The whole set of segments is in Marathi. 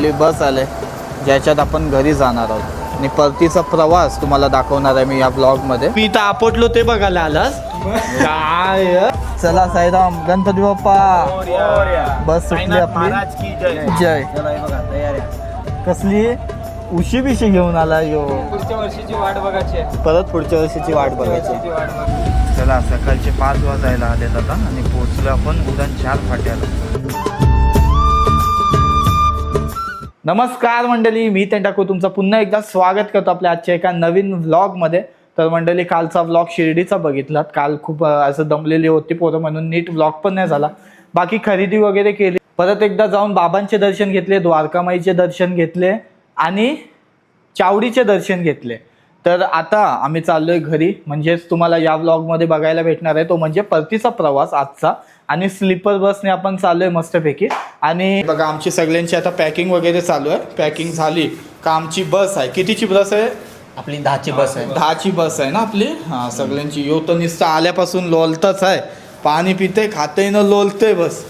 आपली बस आले. ज्याच्यात आपण घरी जाणार आहोत. आणि परतीचा प्रवास तुम्हाला दाखवणार आहे मी या ब्लॉगमध्ये मी इथं आपटलो ते बघायला आलास काय चला साईराम गणपती बाप्पा. बस सुटली आपली. जय. कसली? उशी बिशी घेऊन आला यो. पुढच्या वर्षीची वाट बघायची परत पुढच्या वर्षीची वाट बघायची. चला सकाळचे पाच वाजायला आलेत आता आणि पोहोचलो आपण उद्यान चार फाट्याला. नमस्कार मंडळी मी ते टाकू तुमचं पुन्हा एकदा स्वागत करतो आपल्या आजच्या एका नवीन व्लॉगमध्ये तर मंडळी कालचा व्लॉग शिर्डीचा बघितलात. काल खूप असं दमलेली होती पोरं म्हणून. नीट व्लॉग पण नाही झाला. बाकी खरेदी वगैरे केली. परत एकदा जाऊन बाबांचे दर्शन घेतले द्वारकामाईचे दर्शन घेतले आणि चावडीचे दर्शन घेतले. तर आता आम्ही चाललोय घरी. म्हणजेच तुम्हाला या व्लॉगमध्ये बघायला भेटणार आहे. तो म्हणजे परतीचा प्रवास आजचा. आणि स्लीपर बसने आपण चाललोय मस्तपैकी. आणि बघा आमची सगळ्यांची आता पॅकिंग वगैरे चालू आहे. पॅकिंग झाली. का आमची बस आहे. कितीची बस आहे? आपली दहाची बस आहे. दहाची बस आहे ना आपली? हां सगळ्यांची. यो तर नुसतं आल्यापासून लोलतच आहे. पाणी पिते खाते न लोलते बस.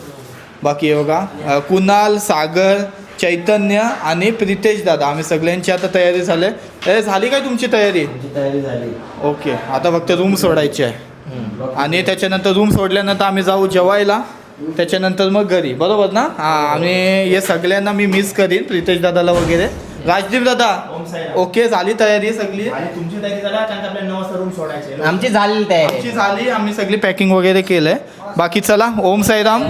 बाकी हे बघा कुणाल सागर चैतन्य आणि प्रितेश दादा. आम्ही सगळ्यांची आता तयारी झाली ए झाली काय तुमची तयारी? तयारी झाली. ओके. आता फक्त रूम सोडायची आहे. आणि त्याच्यानंतर रूम सोडल्यानंतर आम्ही जाऊ जेवायला. त्याच्यानंतर मग घरी. बरोबर ना? हां आणि हे सगळ्यांना मी मिस करीन प्रितेश दादाला वगैरे. राजदीप दादा ओके झाली तयारी सगळी. तुमची तयारी झाली नऊ वाजता रूम सोडायचे आमची झालेली तयारी. झाली आम्ही सगळी पॅकिंग वगैरे केलंय. बाकी चला ओम साईराम.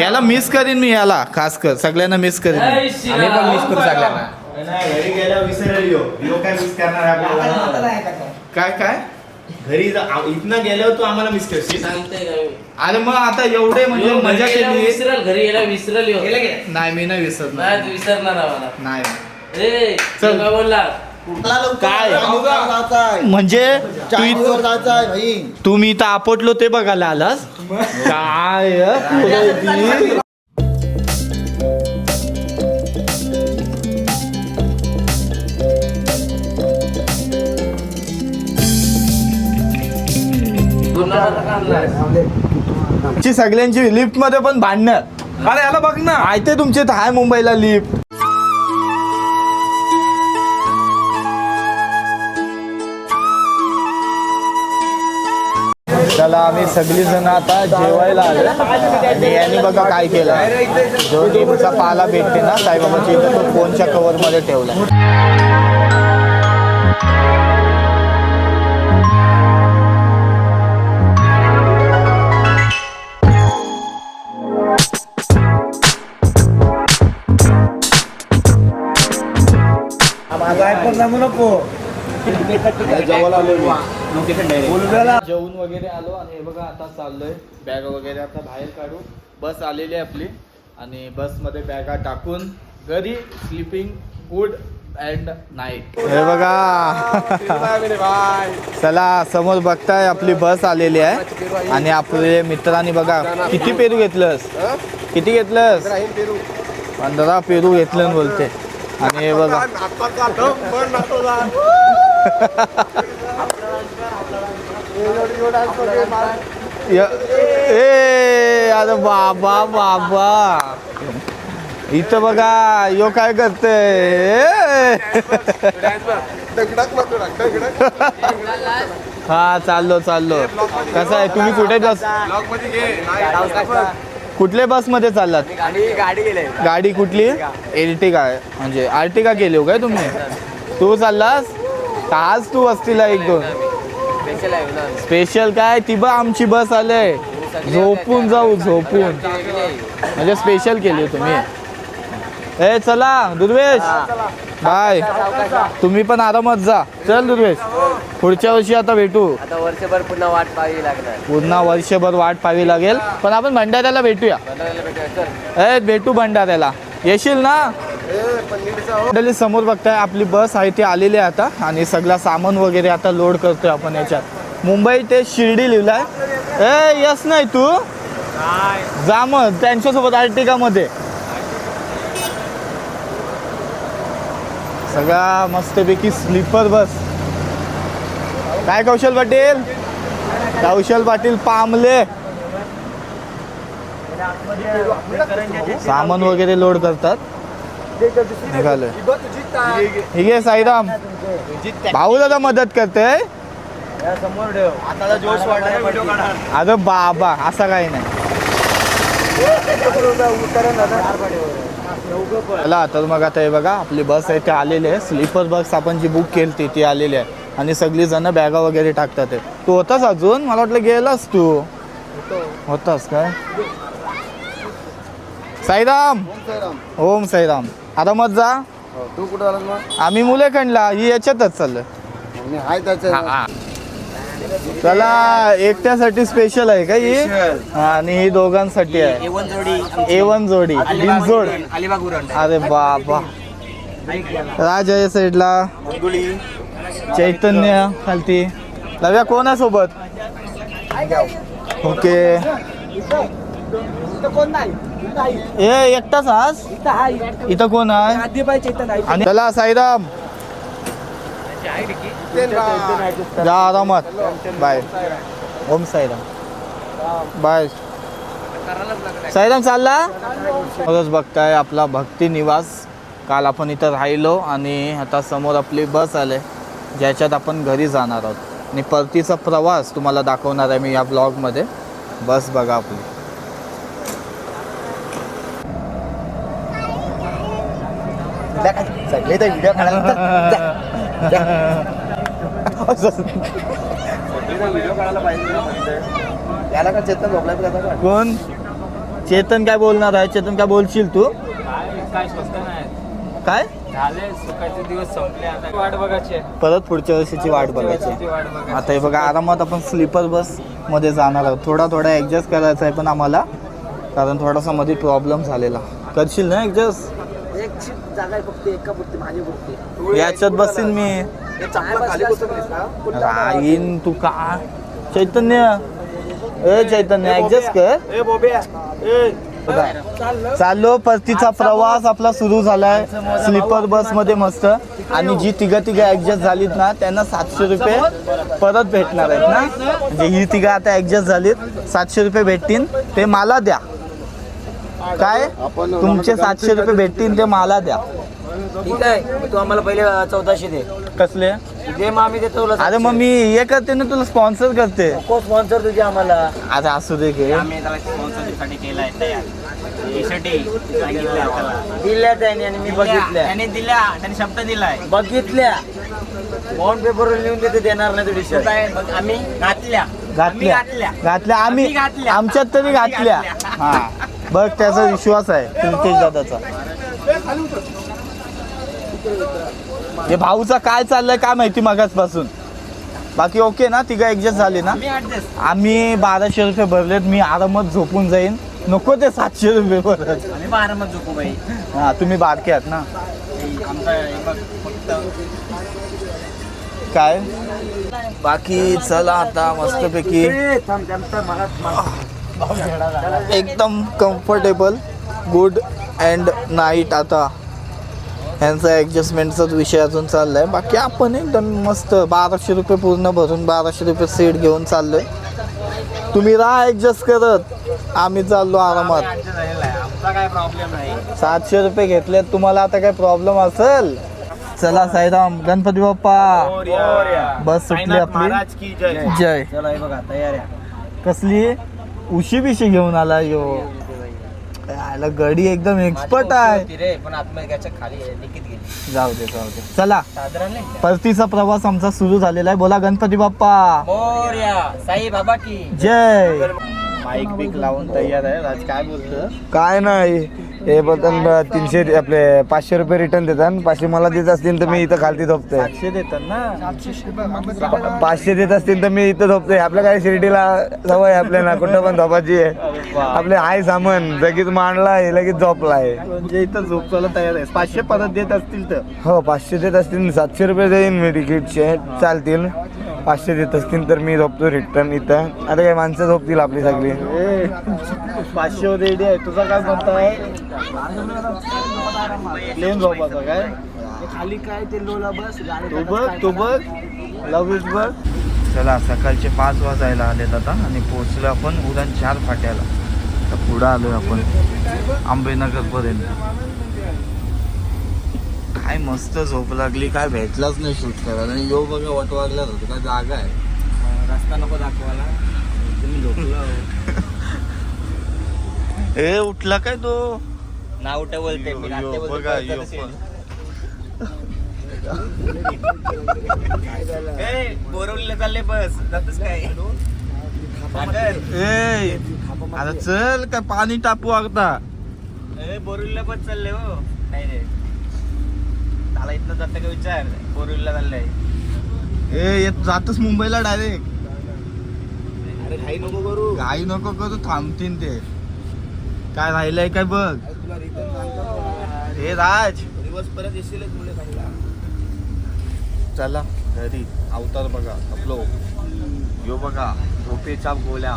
याला मिस करीन मी याला खास कर. सगळ्यांना मिस करीन आम्ही पण मिस करू सगळ्यांना. घरी गेल्यावर विसरेल यो. यो काय मिस करणार आपल्याला? काय काय? घरी जा- आ- इथनं गेल्यावर तू आम्हाला मिस करशील. सांगते का मी? अरे मग आता एवढे म्हणजे यो, मजा घरी केली. विसरल घरी गेला विसरल यो. नाही? मी नाही विसरत नाही तू विसरणार आम्हाला. नाही. ए चल. तू काय? बोलला काय म्हणजे तू इत- तू मी इथं आपटलो ते बघायला आलास? काय तुमची सगळ्यांची लिफ्टमध्ये पण भांडणं. अरे याला बघ ना. आयते तुमचे हाय मुंबईला लिफ्ट. त्याला आम्ही सगळी जण आता जेवायला आलो आणि यांनी बघा काय केलं जो नेमचा पाला भेटते ना साईबाबाच्या इथं तो फोनच्या कव्हर मध्ये ठेवला जेवून वगैरे आलो आणि हे बघा आता चाललोय. बॅग वगैरे आता बाहेर काढू. बस आलेली आहे आपली. आणि बसमध्ये बॅगा टाकून घरी स्लीपिंग गुड अँड नाईट हे बघा. चला समोर बघताय आपली बस आलेली आहे. आणि आपले मित्रांनी बघा किती पेरू घेतलंस? किती घेतलंस? पंधरा पेरू घेतलं बोलते. आणि हे बघा. ए अरे बाबा बाबा. इथं बघा यो काय करते? हा चाललो चाललो. कसं आहे? तुम्ही कुठे बस कुठल्या बसमध्ये चाललात गाडी कुठली? एर्टिगा आहे म्हणजे आर्टिगा केली हो काय तुम्ही? तू चाललास? आज तू वस्तीला एक दोन? स्पेशल काय? ती बा आमची बस आले झोपून जाऊ झोपून. म्हणजे स्पेशल केली हो तुम्ही. ए चला दुर्वेश. बाय. तुम्ही पण आरामात जा. चल दुर्वेश पुढच्या वर्षी आता भेटू. आता वर्षभर पुन्हा वाट पाहावी लागणार. पुन्हा वर्षभर वाट पाहावी लागेल. पण आपण भंडाऱ्याला भेटूया. ए भेटू भंडाऱ्याला. येशील ना? मंडळी समोर बघताय आपली बस आहे ती आलेली आहे आता. आणि सगळा सामान वगैरे आता लोड करतोय आपण याच्यात. मुंबई ते शिर्डी लिहिलाय. ए यस नाही तू? जा मग त्यांच्यासोबत आर्टिका सगळा मस्तपैकी स्लीपर बस. काय कौशल पाटील? कौशल पाटील पामले. सामान वगैरे लोड करतात. निघालोय. ठीक आहे साईराम. भाऊ दादा मदत करते अरे बाबा असं काही नाही. चला तर मग आता हे बघा आपली बस आहे ते आलेली आहे. स्लीपर बस आपण जी बुक केली ती ती आलेली आहे. आणि सगळी जण बॅगा वगैरे टाकतात आहे. तू होतास अजून? मला वाटलं गेलास तू. होतास काय? साईराम! ओम साईराम. आरामात जा. तू कुठं आम्ही मुलेखंडला. ही याच्यातच चाललोय. चला एकट्यासाठी स्पेशल आहे का ही? आणि ही दोघांसाठी आहे. एवन जोडी ए वन जोडी बिनजोड अलिबाग उरण. अरे बाबा. राज साईडला गुळी चैतन्य खालती. लव्या कोण आहे सोबत ओके. ए एकटाच आज? इथं कोण आहे? आणि चला साईराम. जा आरामात. बाय. ओम साईराम. बाय. साईराम चालला? रोज बघताय आपला भक्ती निवास. काल आपण इथं राहिलो आणि आता समोर आपली बस आले. ज्याच्यात आपण घरी जाणार आहोत. आणि परतीचा प्रवास तुम्हाला दाखवणार आहे मी या ब्लॉगमध्ये. बस बघा आपली. व्हिडिओ त्याला का चेतन झोपलाय का कोण? चेतन काय बोलणार आहे? चेतन काय बोलशील तू? काय स्वस्त नाही काय? झाले सुखाचे दिवस संपले आता वाट बघायची आहे. परत पुढच्या वर्षीची वाट बघायची वर्षीची वाट बघायची आता हे बघा आरामात आपण स्लीपर बसमध्ये जाणार आहोत. थोडा थोडा ॲडजस्ट करायचा आहे पण आम्हाला कारण थोडासा मध्ये प्रॉब्लेम झालेला. करशील ना ॲडजस्ट एक जागा आहे फक्त एका पुरती माझी पुरती. याच्यात बसीन मी. राहीन तू का? चैतन्य. ए चैतन्य ऍडजस्ट कर. ए बोब्या. ए. चाललो परतीचा प्रवास आपला सुरू झालाय. स्लीपर बसमध्ये मस्त. आणि जी तिघ तिघ ऍडजस्ट झालीत ना त्यांना सातशे रुपये परत भेटणार आहेत ना. म्हणजे ही तिघ आता ऍडजस्ट झालीत सातशे रुपये भेटतील. ते मला द्या. काय? तुमचे सातशे रुपये भेटतील ते मला द्या. ठीक आहे तू आम्हाला पहिले चौदाशे दे. कसले? दे मग आम्ही देतो तुला अरे मग मी हे करते ना तुला स्पॉन्सर करते. को स्पॉन्सर तुझे आम्हाला. अरे असू दे घे आम्ही त्याला स्पॉन्सरसाठी केलाय तयार. दिल्या त्याने आणि मी बघितल्या. त्याने दिल्या त्याने शब्द दिलाय. बघितल्या. बॉन्ड पेपरवर लिहून देते देणार नाही तुझी शर्ट आम्ही घातल्या. घातल्या. घातल्या. आम्ही आम्ही घातल्या. आमच्यात तरी घातल्या. हा. बघ त्याचा विश्वास आहे प्रितेश दादाचा. हे भाऊचा काय चाललंय काय माहिती मगाचपासून बाकी ओके ना तिघं ऍडजस्ट झाली ना? आम्ही बाराशे रुपये भरलेत मी आरामात झोपून जाईन. नको ते सातशे रुपये भरत. आम्ही बारामत झोपू बाई. हा तुम्ही बारके आहात ना? काय? बाकी चला आता मस्तपैकी. एकदम कम्फर्टेबल गुड अँड नाईट आता. ह्यांचा ॲडजस्टमेंटचाच विषय अजून चाललाय. आहे बाकी आपण एकदम मस्त बाराशे रुपये पूर्ण भरून बाराशे रुपये सीट घेऊन चाललोय. तुम्ही राहा ॲडजस्ट करत. आम्ही चाललो आरामात. आहे. सातशे रुपये घेतलेत. तुम्हाला आता काय प्रॉब्लेम असेल? चला साईराम गणपती बाप्पा. बस सुटली आपली. जय. जय. चला बघा तयार आहे. कसली? उशी बिशी घेऊन आला यो. याला गडी एकदम एक्सपर्ट आहे. रे पण खाली गेली. जाऊ दे जाऊ दे. चला. साधारण नाही परतीचा प्रवास आमचा सुरू झालेला आहे. बोला गणपती बाप्पा. मोर्या साई बाबा की. जय. माईक बिक लावून तयार आहे. राज काय बोलतो काय नाही. हे बघन तीनशे आपले पाचशे रुपये रिटर्न देतात. पाचशे मला देत असतील तर मी इथं खालती सातशे देतात ना? पाचशे देत असतील तर मी इथं झोपतोय. आपल्या काय शिर्डीला सवय आहे आपल्याला कुठं पण झोपायची आहे. आपले आहे सामान लगेच मांडलाय लगेच झोपलाय. म्हणजे इथं झोपवायला तयार आहे. पाचशे परत देत असतील तर. हो पाचशे देत असतील सातशे रुपये देईन मी तिकीटचे. चालतील. पाचशे देत असतील तर मी झोपतो रिटर्न इथं. आता काय माणसं झोपतील आपली सगळी. ए, पाचशे रेडी आहे. तुझा काय म्हणताय? प्लेन झोपाचा काय? खाली काय ते लोला बस तू बघ तू बघ. लव इज बघ चला सकाळचे पाच वाजायला आलेत आता आणि पोहोचलो आपण उरण चार फाट्याला. तर पुढं आलोय आपण आंबेनगर पर्यंत मस्त झोप लागली काय भेटलाच नाही शूट करायला आणि यो बघा वटवागल्यात होतं काय जागा आहे. रस्ता नको दाखवायला. तुम्ही झोपलो ए उठला काय तो? ना उठ बोलते मी यो, बोलते बघा, यो असे. पण. ए, बोरवलीला चालले बस जातच काय? ए आता चल काय पाणी टापू आता. ए, बोरवलीला बस चालले हो. नाही रे त्याला इथनं जातं का विचार? बोरवलीला चाललंय ए येत जातच मुंबईला डायरेक्ट. अरे घाई नको करू. काही नको करू थांबतीन ते. काय राहिलंय काय बघ. हे राज. दिवस परत येशीलच मुले चला घरी. अवतार बघा आपलो. यो बघा झोपेच्या गोल्या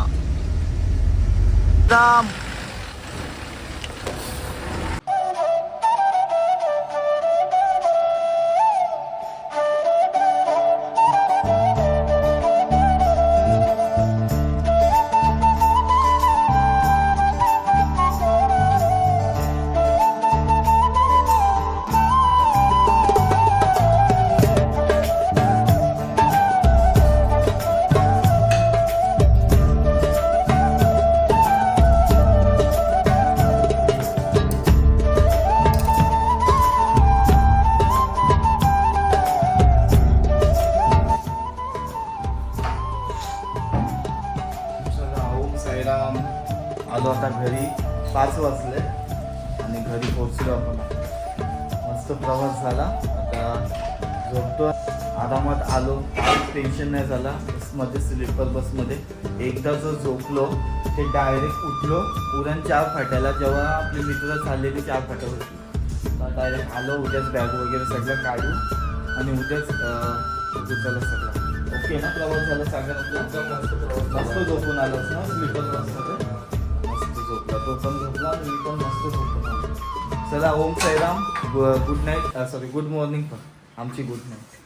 वाजले आणि घरी पोहोचलो आपण. मस्त प्रवास झाला. आता झोपतो आरामात आलो. टेन्शन नाही झाला. बसमध्ये स्लीपर बसमध्ये. एकदा जर झोपलो ते डायरेक्ट उठलो. उरण चार फाट्याला जेव्हा आपले मित्र चाललेले चार फाट्या होती. डायरेक्ट आलो उद्याच बॅग वगैरे सगळं काढू आणि उद्याच उचललं सगळं. ओके ना? प्रवास झाला सागर मस्त झोपून आलोच ना? स्लीपर बसमध्ये? झोपला तो पण झोपला आणि मी पण मस्त झोपून चला Om Sairam good night sorry good morning पण. आमची गुड नाईट